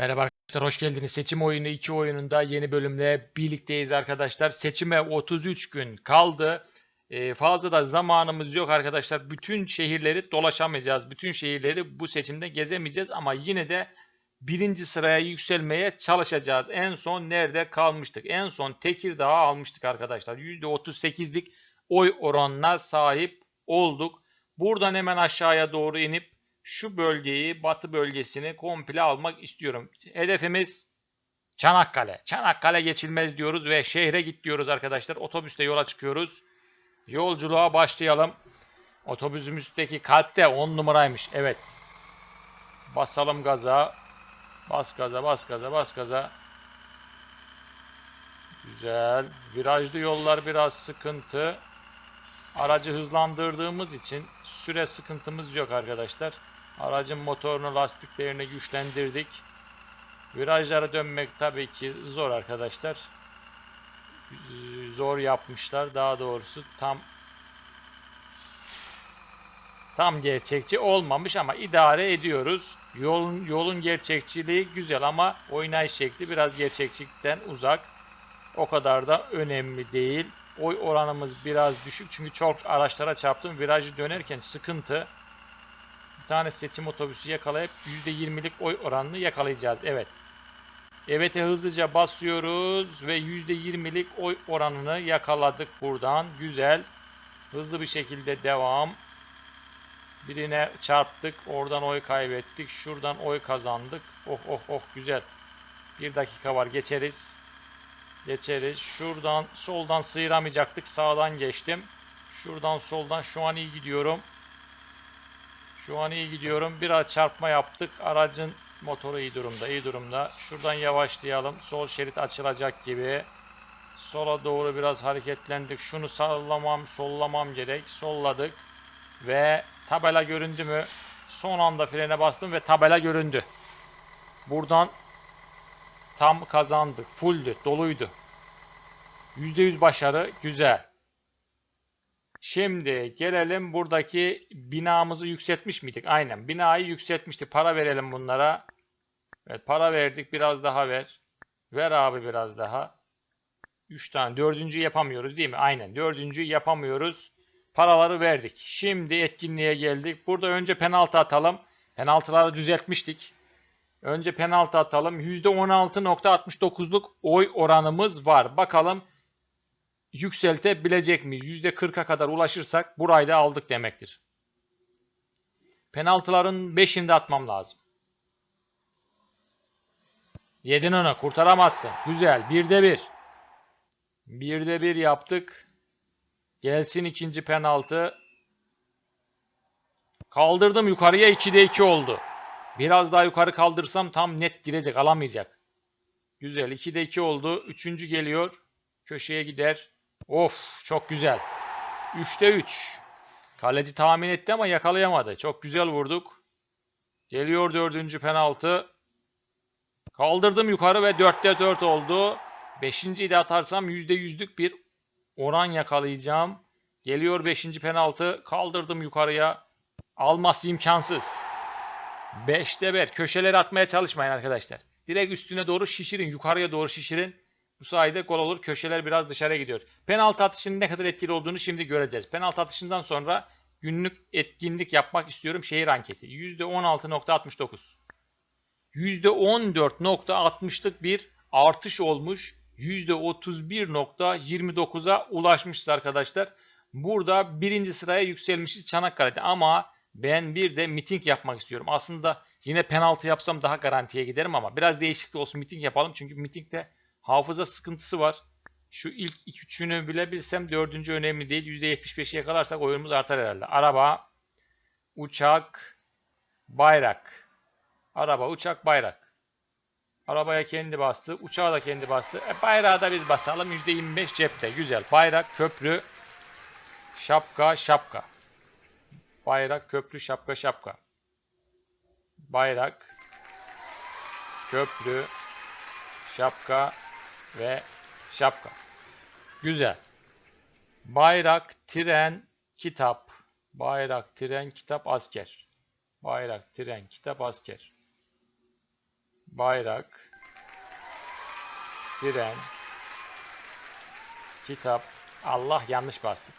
Merhaba arkadaşlar, hoş geldiniz. Seçim oyunu 2 oyununda yeni bölümle birlikteyiz arkadaşlar. Seçime 33 gün kaldı. Ee, fazla da zamanımız yok arkadaşlar. Bütün şehirleri dolaşamayacağız. Bütün şehirleri bu seçimde gezemeyeceğiz ama yine de birinci sıraya yükselmeye çalışacağız. En son nerede kalmıştık? En son Tekirdağ'ı almıştık arkadaşlar. %38'lik oy oranına sahip olduk. Buradan hemen aşağıya doğru inip şu bölgeyi, batı bölgesini komple almak istiyorum. Hedefimiz Çanakkale. Çanakkale geçilmez diyoruz ve şehre git diyoruz arkadaşlar. Otobüste yola çıkıyoruz. Yolculuğa başlayalım. Otobüsümüzdeki kalpte 10 numaraymış. Evet. Basalım gaza. Bas gaza, bas gaza, bas gaza. Güzel. Virajlı yollar biraz sıkıntı. Aracı hızlandırdığımız için süre sıkıntımız yok arkadaşlar. Aracın motorunu, lastiklerini güçlendirdik. Virajlara dönmek tabii ki zor arkadaşlar. Zor yapmışlar. Daha doğrusu tam tam gerçekçi olmamış ama idare ediyoruz. Yolun yolun gerçekçiliği güzel ama oynayış şekli biraz gerçekçilikten uzak. O kadar da önemli değil. Oy oranımız biraz düşük çünkü çok araçlara çarptım. Virajı dönerken sıkıntı. Tane seçim otobüsü yakalayıp %20'lik oy oranını yakalayacağız. Evet. Evet'e hızlıca basıyoruz ve %20'lik oy oranını yakaladık buradan. Güzel. Hızlı bir şekilde devam. Birine çarptık. Oradan oy kaybettik. Şuradan oy kazandık. Oh oh oh güzel. Bir dakika var geçeriz. Geçeriz. Şuradan soldan sıyıramayacaktık. Sağdan geçtim. Şuradan soldan şu an iyi gidiyorum. Şu an iyi gidiyorum. Biraz çarpma yaptık. Aracın motoru iyi durumda. iyi durumda. Şuradan yavaşlayalım. Sol şerit açılacak gibi. Sola doğru biraz hareketlendik. Şunu sallamam, sollamam gerek. Solladık. Ve tabela göründü mü? Son anda frene bastım ve tabela göründü. Buradan tam kazandık. Fulldü, doluydu. %100 başarı, güzel. Şimdi gelelim buradaki binamızı yükseltmiş miydik? Aynen. Binayı yükseltmiştik. Para verelim bunlara. Evet, para verdik. Biraz daha ver. Ver abi biraz daha. 3 tane. Dördüncü yapamıyoruz değil mi? Aynen. Dördüncü yapamıyoruz. Paraları verdik. Şimdi etkinliğe geldik. Burada önce penaltı atalım. Penaltıları düzeltmiştik. Önce penaltı atalım. %16.69'luk oy oranımız var. Bakalım yükseltebilecek miyiz? %40'a kadar ulaşırsak burayı da aldık demektir. Penaltıların 5'ini de atmam lazım. Yedin onu kurtaramazsın. Güzel. 1'de 1. 1'de 1 yaptık. Gelsin ikinci penaltı. Kaldırdım yukarıya 2'de 2 oldu. Biraz daha yukarı kaldırsam tam net girecek alamayacak. Güzel 2'de 2 oldu. Üçüncü geliyor. Köşeye gider. Of çok güzel. 3'te 3. Kaleci tahmin etti ama yakalayamadı. Çok güzel vurduk. Geliyor dördüncü penaltı. Kaldırdım yukarı ve 4'te 4 oldu. Beşinciyi de atarsam %100'lük bir oran yakalayacağım. Geliyor 5. penaltı. Kaldırdım yukarıya. Alması imkansız. 5'te 1. Köşeleri atmaya çalışmayın arkadaşlar. Direkt üstüne doğru şişirin. Yukarıya doğru şişirin. Bu sayede gol olur. Köşeler biraz dışarı gidiyor. Penaltı atışının ne kadar etkili olduğunu şimdi göreceğiz. Penaltı atışından sonra günlük etkinlik yapmak istiyorum. Şehir anketi. %16.69. %14.60'lık bir artış olmuş. %31.29'a ulaşmışız arkadaşlar. Burada birinci sıraya yükselmişiz Çanakkale'de ama ben bir de miting yapmak istiyorum. Aslında yine penaltı yapsam daha garantiye giderim ama biraz değişiklik olsun miting yapalım. Çünkü mitingde hafıza sıkıntısı var. Şu ilk iki üçünü bilebilsem dördüncü önemli değil. %75'i yakalarsak oyunumuz artar herhalde. Araba, uçak, bayrak. Araba, uçak, bayrak. Arabaya kendi bastı. Uçağa da kendi bastı. E, bayrağı da biz basalım. %25 cepte. Güzel. Bayrak, köprü, şapka, şapka. Bayrak, köprü, şapka, şapka. Bayrak, köprü, şapka ve şapka. Güzel. Bayrak, tren, kitap. Bayrak, tren, kitap, asker. Bayrak, tren, kitap, asker. bayrak, fren, kitap. Allah yanlış bastık.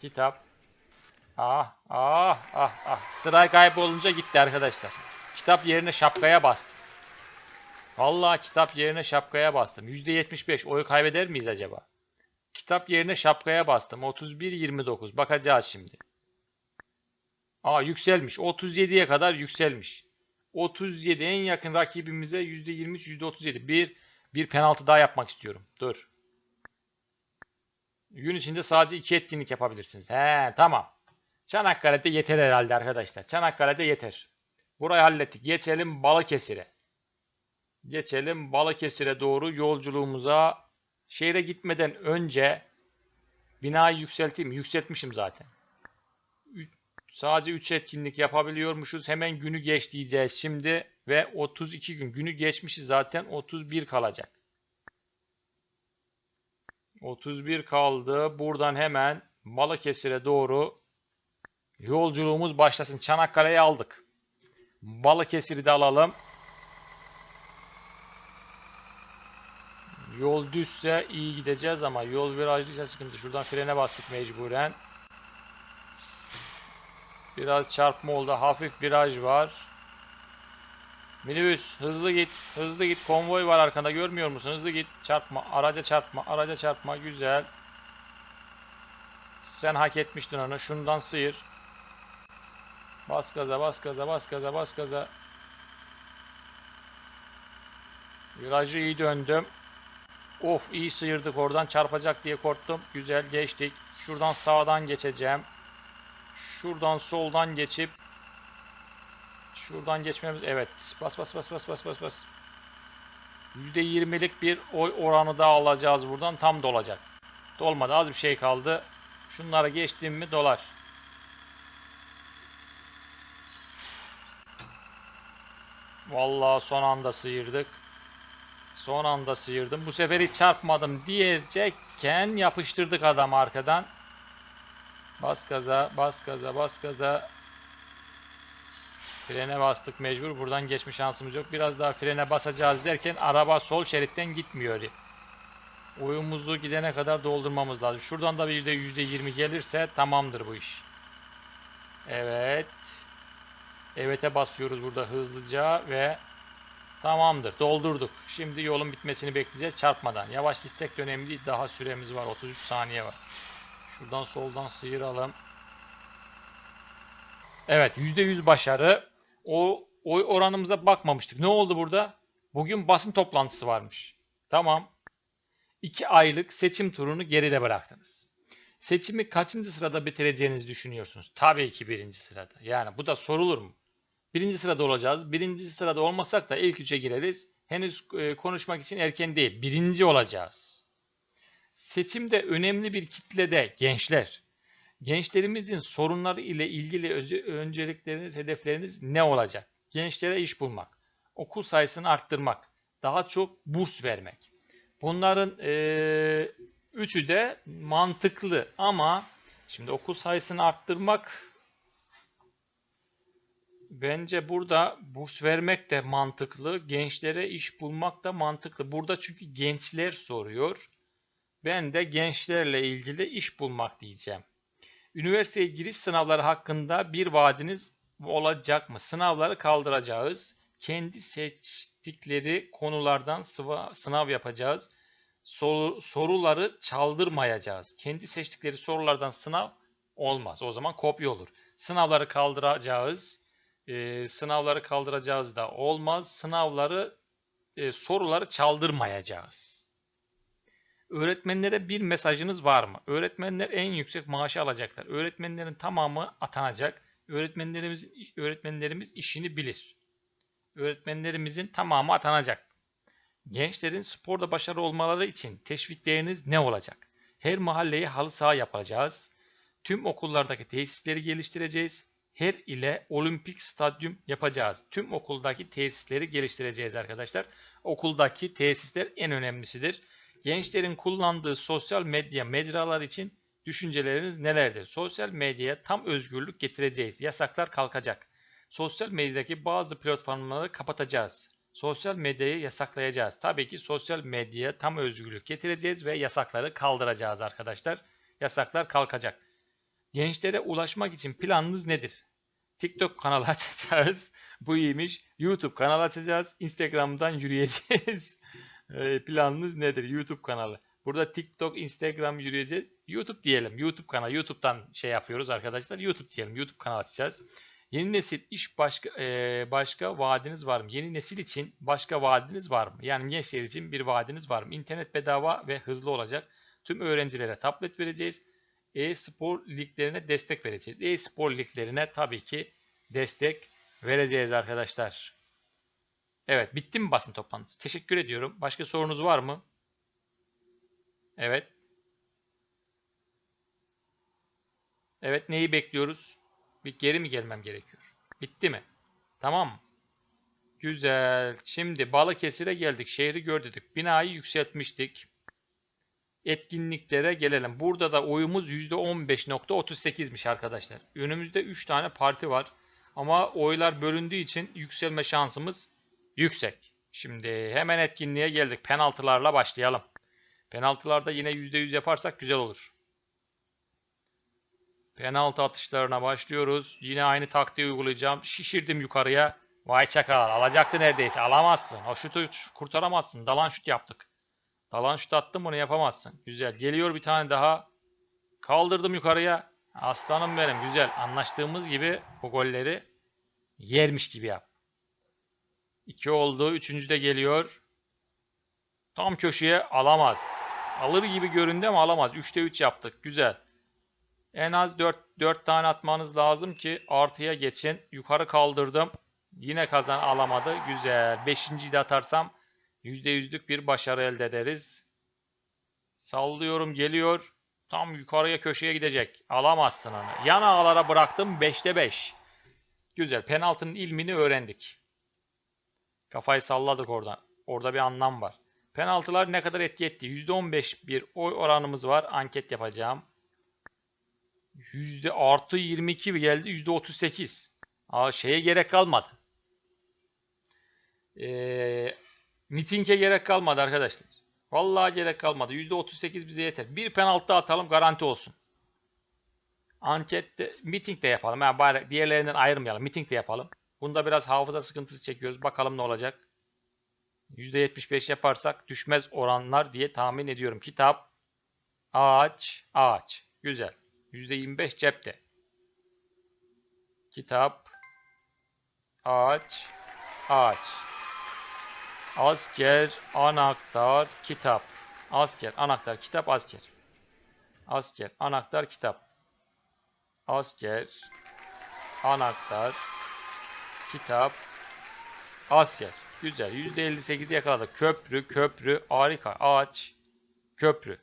Kitap. Ah ah ah ah. Sıra kaybolunca gitti arkadaşlar. Kitap yerine şapkaya bastım. Vallahi kitap yerine şapkaya bastım. %75 oy kaybeder miyiz acaba? Kitap yerine şapkaya bastım. 31-29. Bakacağız şimdi. Aa yükselmiş. 37'ye kadar yükselmiş. 37 en yakın rakibimize %23, %37. Bir, bir penaltı daha yapmak istiyorum. Dur. Gün içinde sadece iki etkinlik yapabilirsiniz. He tamam. Çanakkale'de yeter herhalde arkadaşlar. Çanakkale'de yeter. Burayı hallettik. Geçelim Balıkesir'e. Geçelim Balıkesir'e doğru yolculuğumuza. Şehre gitmeden önce binayı yükselteyim. mi? Yükseltmişim zaten. Sadece 3 etkinlik yapabiliyormuşuz. Hemen günü geç diyeceğiz şimdi. Ve 32 gün. Günü geçmişiz zaten. 31 kalacak. 31 kaldı. Buradan hemen Balıkesir'e doğru yolculuğumuz başlasın. Çanakkale'yi aldık. Balıkesir'i de alalım. Yol düzse iyi gideceğiz ama yol virajlıysa sıkıntı. Şuradan frene bastık mecburen. Biraz çarpma oldu. Hafif viraj var. Minibüs hızlı git. Hızlı git. Konvoy var arkanda görmüyor musun? Hızlı git. Çarpma. Araca çarpma. Araca çarpma. Güzel. Sen hak etmiştin onu. Şundan sıyır. Bas gaza, bas gaza, bas gaza, bas gaza. Virajı iyi döndüm. Of iyi sıyırdık oradan çarpacak diye korktum. Güzel geçtik. Şuradan sağdan geçeceğim. Şuradan soldan geçip şuradan geçmemiz evet. Bas bas bas bas bas bas bas. %20'lik bir oy oranı da alacağız buradan. Tam dolacak. Dolmadı. Az bir şey kaldı. Şunlara geçtiğim mi dolar. Vallahi son anda sıyırdık. Son anda sıyırdım. Bu sefer hiç çarpmadım diyecekken yapıştırdık adam arkadan. Bas gaza, bas gaza, bas gaza. Frene bastık mecbur. Buradan geçme şansımız yok. Biraz daha frene basacağız derken araba sol şeritten gitmiyor. Oyumuzu gidene kadar doldurmamız lazım. Şuradan da bir de %20 gelirse tamamdır bu iş. Evet. Evet'e basıyoruz burada hızlıca ve tamamdır. Doldurduk. Şimdi yolun bitmesini bekleyeceğiz çarpmadan. Yavaş gitsek de önemli değil. Daha süremiz var. 33 saniye var. Şuradan soldan sıyıralım. Evet %100 başarı. O oy oranımıza bakmamıştık. Ne oldu burada? Bugün basın toplantısı varmış. Tamam. 2 aylık seçim turunu geride bıraktınız. Seçimi kaçıncı sırada bitireceğinizi düşünüyorsunuz? Tabii ki birinci sırada. Yani bu da sorulur mu? Birinci sırada olacağız. Birinci sırada olmasak da ilk üçe gireriz. Henüz e, konuşmak için erken değil. Birinci olacağız. Seçimde önemli bir kitlede gençler. Gençlerimizin sorunları ile ilgili öncelikleriniz, hedefleriniz ne olacak? Gençlere iş bulmak, okul sayısını arttırmak, daha çok burs vermek. Bunların eee, üçü de mantıklı ama şimdi okul sayısını arttırmak bence burada burs vermek de mantıklı, gençlere iş bulmak da mantıklı. Burada çünkü gençler soruyor. Ben de gençlerle ilgili iş bulmak diyeceğim. Üniversiteye giriş sınavları hakkında bir vaadiniz olacak mı? Sınavları kaldıracağız. Kendi seçtikleri konulardan sınav yapacağız. Soru- soruları çaldırmayacağız. Kendi seçtikleri sorulardan sınav olmaz. O zaman kopya olur. Sınavları kaldıracağız. Ee, sınavları kaldıracağız da olmaz. Sınavları e, soruları çaldırmayacağız. Öğretmenlere bir mesajınız var mı? Öğretmenler en yüksek maaşı alacaklar. Öğretmenlerin tamamı atanacak. Öğretmenlerimiz öğretmenlerimiz işini bilir. Öğretmenlerimizin tamamı atanacak. Gençlerin sporda başarılı olmaları için teşvikleriniz ne olacak? Her mahalleye halı saha yapacağız. Tüm okullardaki tesisleri geliştireceğiz. Her ile olimpik stadyum yapacağız. Tüm okuldaki tesisleri geliştireceğiz arkadaşlar. Okuldaki tesisler en önemlisidir. Gençlerin kullandığı sosyal medya mecralar için düşünceleriniz nelerdir? Sosyal medyaya tam özgürlük getireceğiz. Yasaklar kalkacak. Sosyal medyadaki bazı platformları kapatacağız. Sosyal medyayı yasaklayacağız. Tabii ki sosyal medyaya tam özgürlük getireceğiz ve yasakları kaldıracağız arkadaşlar. Yasaklar kalkacak. Gençlere ulaşmak için planınız nedir? TikTok kanalı açacağız. Bu iyiymiş. YouTube kanalı açacağız. Instagram'dan yürüyeceğiz. Ee, planınız nedir? YouTube kanalı. Burada TikTok, Instagram yürüyeceğiz. YouTube diyelim. YouTube kanalı. YouTube'dan şey yapıyoruz arkadaşlar. YouTube diyelim. YouTube kanalı açacağız. Yeni nesil iş başka e, başka vaadiniz var mı? Yeni nesil için başka vaadiniz var mı? Yani gençler için bir vaadiniz var mı? İnternet bedava ve hızlı olacak. Tüm öğrencilere tablet vereceğiz. E-spor liglerine destek vereceğiz. E-spor liglerine tabii ki destek vereceğiz arkadaşlar. Evet, bitti mi basın toplantısı? Teşekkür ediyorum. Başka sorunuz var mı? Evet. Evet, neyi bekliyoruz? Bir geri mi gelmem gerekiyor? Bitti mi? Tamam mı? Güzel. Şimdi Balıkesir'e geldik. Şehri gördük. Binayı yükseltmiştik. Etkinliklere gelelim. Burada da oyumuz %15.38'miş arkadaşlar. Önümüzde 3 tane parti var. Ama oylar bölündüğü için yükselme şansımız yüksek. Şimdi hemen etkinliğe geldik. Penaltılarla başlayalım. Penaltılarda yine %100 yaparsak güzel olur. Penaltı atışlarına başlıyoruz. Yine aynı taktiği uygulayacağım. Şişirdim yukarıya. Vay çakal. Alacaktı neredeyse. Alamazsın. O şutu kurtaramazsın. Dalan şut yaptık. Dalan şut attım bunu yapamazsın. Güzel. Geliyor bir tane daha. Kaldırdım yukarıya. Aslanım benim. Güzel. Anlaştığımız gibi bu golleri yermiş gibi yap. 2 oldu. Üçüncü de geliyor. Tam köşeye alamaz. Alır gibi göründü ama alamaz. 3'te 3 yaptık. Güzel. En az 4, 4 tane atmanız lazım ki artıya geçin. Yukarı kaldırdım. Yine kazan alamadı. Güzel. 5. de atarsam %100'lük bir başarı elde ederiz. Sallıyorum geliyor. Tam yukarıya köşeye gidecek. Alamazsın onu. Yan ağlara bıraktım 5'te 5. Güzel. Penaltının ilmini öğrendik. Kafayı salladık oradan. Orada bir anlam var. Penaltılar ne kadar etki etti? %15 bir oy oranımız var. Anket yapacağım. Yüzde artı 22 geldi. Yüzde 38. Aa, şeye gerek kalmadı. Ee, mitinge gerek kalmadı arkadaşlar. Vallahi gerek kalmadı. Yüzde 38 bize yeter. Bir penaltı atalım garanti olsun. Ankette, miting de yapalım. Yani bari diğerlerinden ayırmayalım. Miting de yapalım. Bunda biraz hafıza sıkıntısı çekiyoruz. Bakalım ne olacak. %75 yaparsak düşmez oranlar diye tahmin ediyorum. Kitap, ağaç, ağaç. Güzel. %25 cepte. Kitap, ağaç, ağaç. Asker, anahtar, kitap. Asker, anahtar, kitap, asker. Asker, anahtar, kitap. Asker, anahtar, kitap, asker. Güzel. %58'i yakaladık. Köprü, köprü, harika. Ağaç, köprü.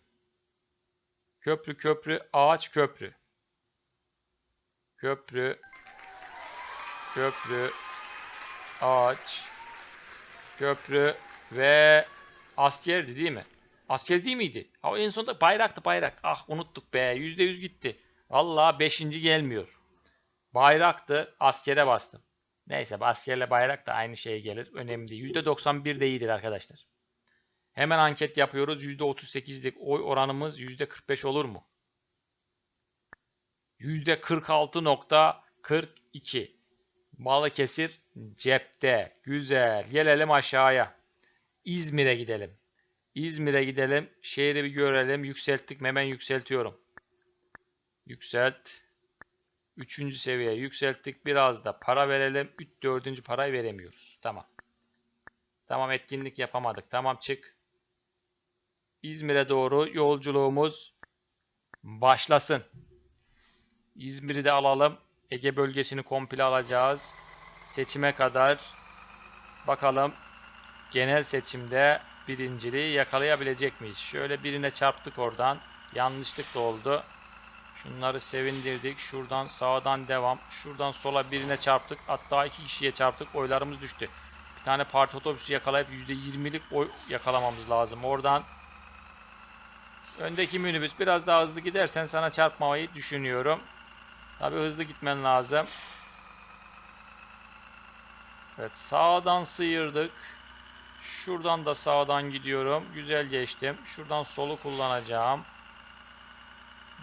Köprü, köprü, ağaç, köprü. Köprü, köprü, ağaç, köprü ve askerdi değil mi? Asker değil miydi? Ama en sonunda bayraktı bayrak. Ah unuttuk be. %100 gitti. Vallahi 5. gelmiyor. Bayraktı. Askere bastım. Neyse askerle bayrak da aynı şeye gelir. Önemli değil. %91 de iyidir arkadaşlar. Hemen anket yapıyoruz. %38'lik oy oranımız %45 olur mu? %46.42. Balıkesir cepte. Güzel. Gelelim aşağıya. İzmir'e gidelim. İzmir'e gidelim. Şehri bir görelim. Yükselttik mi? Hemen yükseltiyorum. Yükselt. Üçüncü seviye yükselttik. Biraz da para verelim. Üç, dördüncü parayı veremiyoruz. Tamam. Tamam etkinlik yapamadık. Tamam çık. İzmir'e doğru yolculuğumuz başlasın. İzmir'i de alalım. Ege bölgesini komple alacağız. Seçime kadar bakalım genel seçimde birinciliği yakalayabilecek miyiz? Şöyle birine çarptık oradan. Yanlışlık da oldu. Şunları sevindirdik. Şuradan sağdan devam. Şuradan sola birine çarptık. Hatta iki kişiye çarptık. Oylarımız düştü. Bir tane parti otobüsü yakalayıp %20'lik oy yakalamamız lazım. Oradan öndeki minibüs biraz daha hızlı gidersen sana çarpmamayı düşünüyorum. Tabi hızlı gitmen lazım. Evet sağdan sıyırdık. Şuradan da sağdan gidiyorum. Güzel geçtim. Şuradan solu kullanacağım.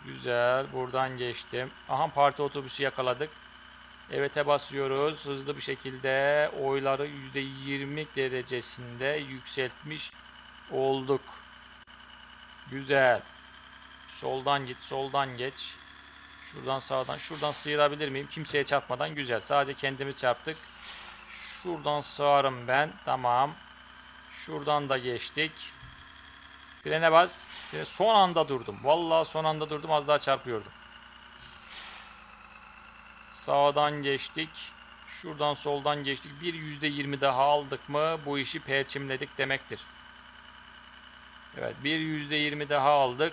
Güzel. Buradan geçtim. Aha parti otobüsü yakaladık. Evet'e basıyoruz. Hızlı bir şekilde oyları %20 derecesinde yükseltmiş olduk. Güzel. Soldan git, soldan geç. Şuradan sağdan, şuradan sıyırabilir miyim? Kimseye çarpmadan güzel. Sadece kendimiz çarptık. Şuradan sığarım ben. Tamam. Şuradan da geçtik. Frene bas. Frene- Son anda durdum. Vallahi son anda durdum. Az daha çarpıyordum. Sağdan geçtik. Şuradan soldan geçtik. Bir %20 daha aldık mı bu işi perçimledik demektir. Evet bir %20 daha aldık.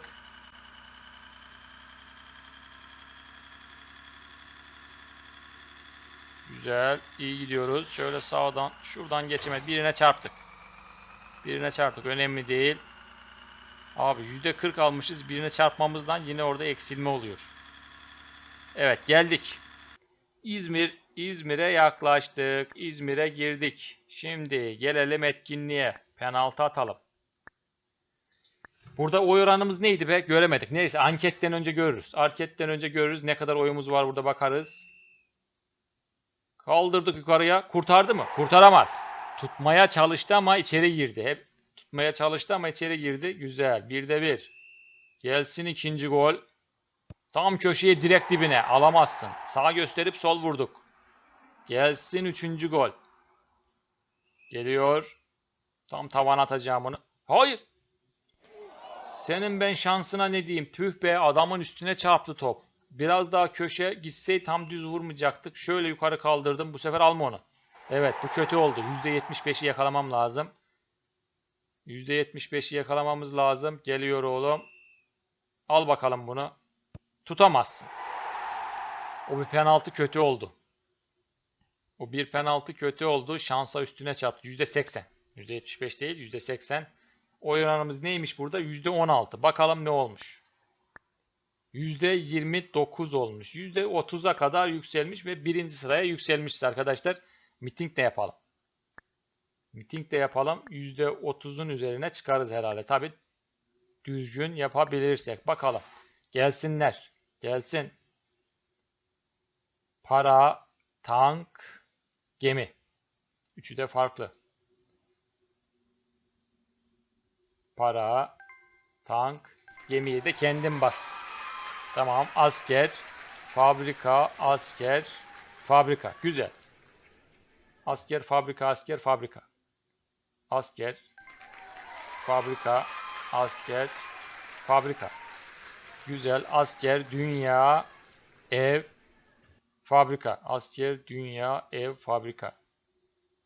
Güzel. iyi gidiyoruz. Şöyle sağdan şuradan geçemedik. Birine çarptık. Birine çarptık. Önemli değil. Abi %40 almışız. Birine çarpmamızdan yine orada eksilme oluyor. Evet geldik. İzmir, İzmir'e yaklaştık. İzmir'e girdik. Şimdi gelelim etkinliğe. Penaltı atalım. Burada oy oranımız neydi be? Göremedik. Neyse anketten önce görürüz. Anketten önce görürüz. Ne kadar oyumuz var burada bakarız. Kaldırdık yukarıya. Kurtardı mı? Kurtaramaz. Tutmaya çalıştı ama içeri girdi. Hep tutmaya çalıştı ama içeri girdi. Güzel. Birde bir. Gelsin ikinci gol. Tam köşeye direkt dibine. Alamazsın. Sağ gösterip sol vurduk. Gelsin üçüncü gol. Geliyor. Tam tavan atacağım onu. Hayır. Senin ben şansına ne diyeyim? Tüh be adamın üstüne çarptı top. Biraz daha köşe gitsey tam düz vurmayacaktık. Şöyle yukarı kaldırdım. Bu sefer alma onu. Evet bu kötü oldu. %75'i yakalamam lazım. %75'i yakalamamız lazım. Geliyor oğlum. Al bakalım bunu. Tutamazsın. O bir penaltı kötü oldu. O bir penaltı kötü oldu. Şansa üstüne çarptı. %80. %75 değil %80. Oy oranımız neymiş burada? %16. Bakalım ne olmuş. %29 olmuş. %30'a kadar yükselmiş ve birinci sıraya yükselmişiz arkadaşlar. Miting de yapalım. Miting de yapalım. %30'un üzerine çıkarız herhalde. Tabi düzgün yapabilirsek. Bakalım. Gelsinler. Gelsin. Para, tank, gemi. Üçü de farklı. Para, tank, gemiyi de kendin bas. Tamam. Asker, fabrika, asker, fabrika. Güzel. Asker, fabrika, asker, fabrika. Asker, fabrika, asker, fabrika. Güzel. Asker, dünya, ev, fabrika. Asker, dünya, ev, fabrika.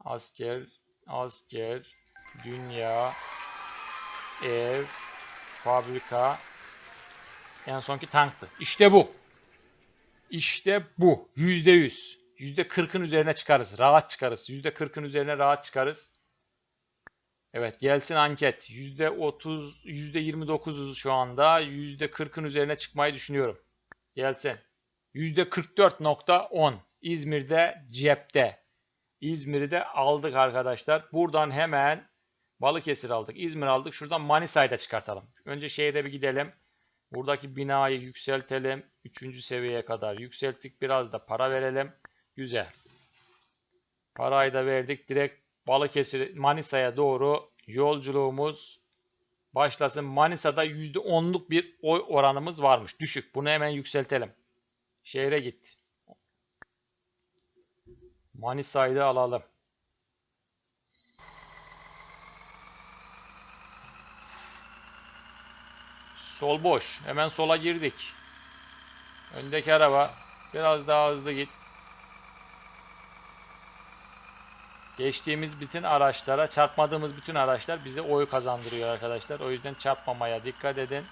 Asker, asker, dünya, ev, fabrika. En sonki tanktı. İşte bu. İşte bu. Yüzde yüz. Yüzde kırkın üzerine çıkarız. Rahat çıkarız. Yüzde kırkın üzerine rahat çıkarız. Evet gelsin anket. Yüzde otuz, yüzde yirmi dokuzuz şu anda. Yüzde kırkın üzerine çıkmayı düşünüyorum. Gelsin. Yüzde kırk dört nokta on. İzmir'de cepte. İzmir'i de aldık arkadaşlar. Buradan hemen Balıkesir aldık. İzmir aldık. Şuradan Manisa'yı da çıkartalım. Önce şehre bir gidelim. Buradaki binayı yükseltelim. Üçüncü seviyeye kadar yükselttik. Biraz da para verelim. Güzel. Parayı da verdik. Direkt Balıkesir Manisa'ya doğru yolculuğumuz başlasın. Manisa'da %10'luk bir oy oranımız varmış. Düşük. Bunu hemen yükseltelim. Şehre git. Manisa'yı da alalım. Sol boş. Hemen sola girdik. Öndeki araba biraz daha hızlı git. Geçtiğimiz bütün araçlara, çarpmadığımız bütün araçlar bize oy kazandırıyor arkadaşlar. O yüzden çarpmamaya dikkat edin.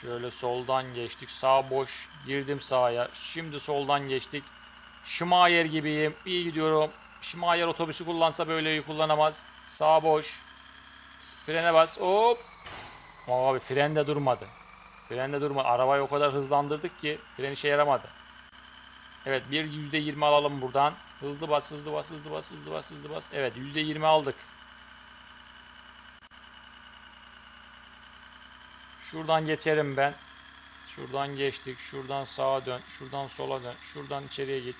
Şöyle soldan geçtik. Sağ boş. Girdim sağa. Şimdi soldan geçtik. Schmaier gibiyim. İyi gidiyorum. Schmaier otobüsü kullansa böyle iyi kullanamaz. Sağ boş. Frene bas. Hop. Abi fren de durmadı. Fren de durmadı. Arabayı o kadar hızlandırdık ki fren işe yaramadı. Evet bir %20 alalım buradan. Hızlı bas, hızlı bas, hızlı bas, hızlı bas, hızlı bas. Evet %20 aldık. Şuradan geçerim ben. Şuradan geçtik. Şuradan sağa dön. Şuradan sola dön. Şuradan içeriye git.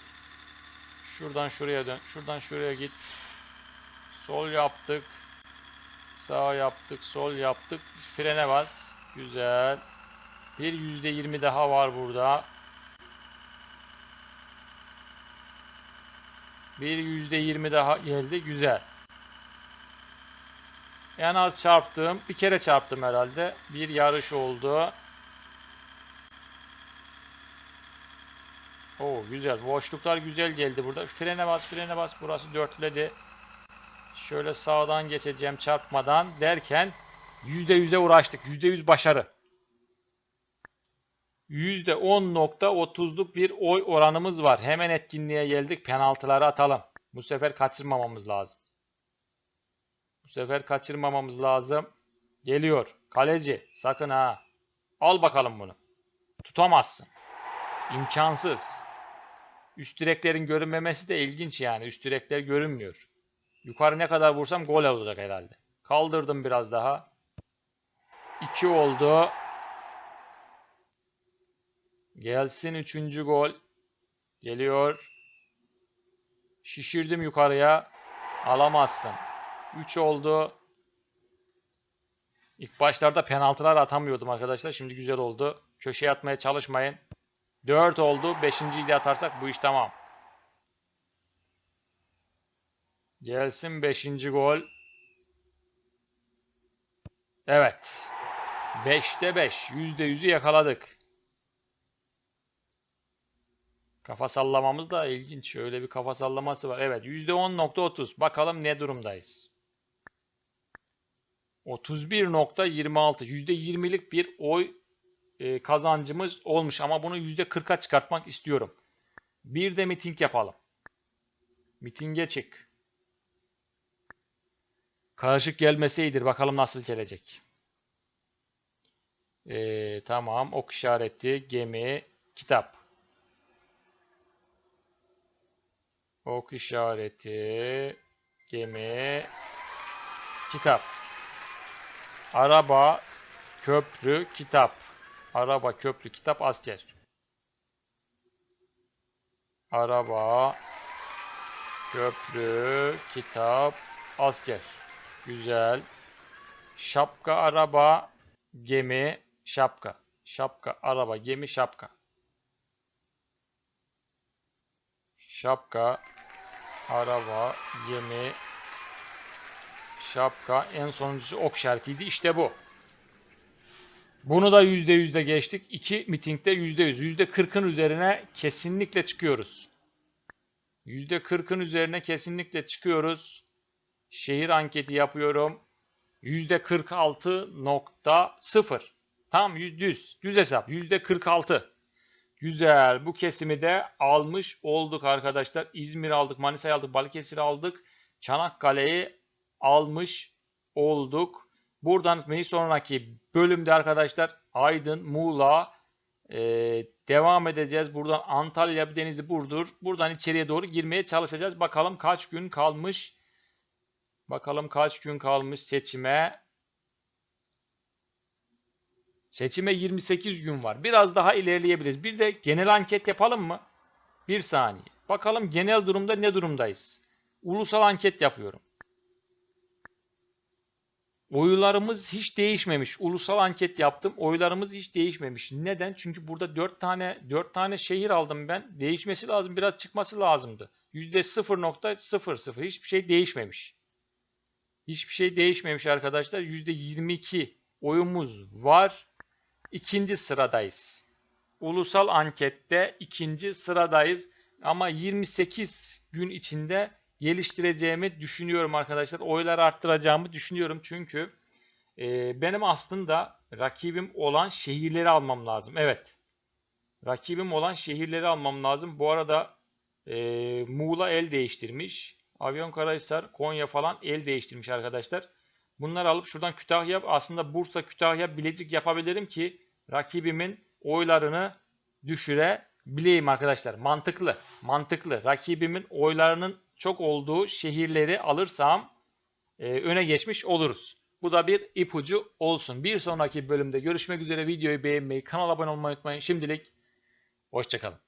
Şuradan şuraya dön. Şuradan şuraya git. Sol yaptık. Sağ yaptık. Sol yaptık. Frene bas. Güzel. Bir %20 daha var burada. Bir %20 daha geldi. Güzel. En az çarptım. Bir kere çarptım herhalde. Bir yarış oldu. Oo güzel. Boşluklar güzel geldi burada. Frene bas, frene bas. Burası dörtledi. Şöyle sağdan geçeceğim çarpmadan derken %100'e uğraştık. %100 başarı. %10.30'luk bir oy oranımız var. Hemen etkinliğe geldik. Penaltıları atalım. Bu sefer kaçırmamamız lazım. Bu sefer kaçırmamamız lazım. Geliyor. Kaleci. Sakın ha. Al bakalım bunu. Tutamazsın. İmkansız. Üst direklerin görünmemesi de ilginç yani. Üst direkler görünmüyor. Yukarı ne kadar vursam gol olacak herhalde. Kaldırdım biraz daha. 2 oldu. Gelsin üçüncü gol. Geliyor. Şişirdim yukarıya. Alamazsın. 3 oldu. İlk başlarda penaltılar atamıyordum arkadaşlar. Şimdi güzel oldu. Köşeye atmaya çalışmayın. 4 oldu. 5.yi de atarsak bu iş tamam. Gelsin 5. gol. Evet. 5'te 5. %100'ü yakaladık. Kafa sallamamız da ilginç. Şöyle bir kafa sallaması var. Evet %10.30. Bakalım ne durumdayız. 31.26. %20'lik bir oy e, kazancımız olmuş. Ama bunu %40'a çıkartmak istiyorum. Bir de miting yapalım. Mitinge çık. Karışık gelmesi iyidir. Bakalım nasıl gelecek. Ee, tamam. Ok işareti, gemi, kitap. Ok işareti, gemi, kitap. Araba, köprü, kitap. Araba, köprü, kitap, asker. Araba, köprü, kitap, asker. Güzel. Şapka, araba, gemi, şapka. Şapka, araba, gemi, şapka. Şapka, araba, gemi, şapka. En sonuncusu ok işaretiydi. İşte bu. Bunu da %100'de geçtik. İki mitingde %100. %40'ın üzerine kesinlikle çıkıyoruz. %40'ın üzerine kesinlikle çıkıyoruz. Şehir anketi yapıyorum. %46.0. Tam düz. Düz hesap. %46. Güzel. Bu kesimi de almış olduk arkadaşlar. İzmir aldık, Manisa'yı aldık, Balıkesir aldık. Çanakkale'yi almış olduk. Buradan bir sonraki bölümde arkadaşlar Aydın, Muğla e, devam edeceğiz. Buradan Antalya, Denizli, Burdur. Buradan içeriye doğru girmeye çalışacağız. Bakalım kaç gün kalmış. Bakalım kaç gün kalmış seçime. Seçime 28 gün var. Biraz daha ilerleyebiliriz. Bir de genel anket yapalım mı? Bir saniye. Bakalım genel durumda ne durumdayız? Ulusal anket yapıyorum. Oylarımız hiç değişmemiş. Ulusal anket yaptım. Oylarımız hiç değişmemiş. Neden? Çünkü burada 4 tane 4 tane şehir aldım ben. Değişmesi lazım. Biraz çıkması lazımdı. %0.00 hiçbir şey değişmemiş. Hiçbir şey değişmemiş arkadaşlar. %22 oyumuz var. İkinci sıradayız. Ulusal ankette ikinci sıradayız. Ama 28 gün içinde geliştireceğimi düşünüyorum arkadaşlar. Oyları arttıracağımı düşünüyorum. Çünkü e, benim aslında rakibim olan şehirleri almam lazım. Evet. Rakibim olan şehirleri almam lazım. Bu arada e, Muğla el değiştirmiş. Afyonkarahisar, Konya falan el değiştirmiş arkadaşlar. Bunları alıp şuradan Kütahya aslında Bursa, Kütahya, Bilecik yapabilirim ki rakibimin oylarını düşüre bileyim arkadaşlar. Mantıklı. Mantıklı. Rakibimin oylarının çok olduğu şehirleri alırsam e, öne geçmiş oluruz. Bu da bir ipucu olsun. Bir sonraki bölümde görüşmek üzere. Videoyu beğenmeyi, kanala abone olmayı unutmayın. Şimdilik hoşçakalın.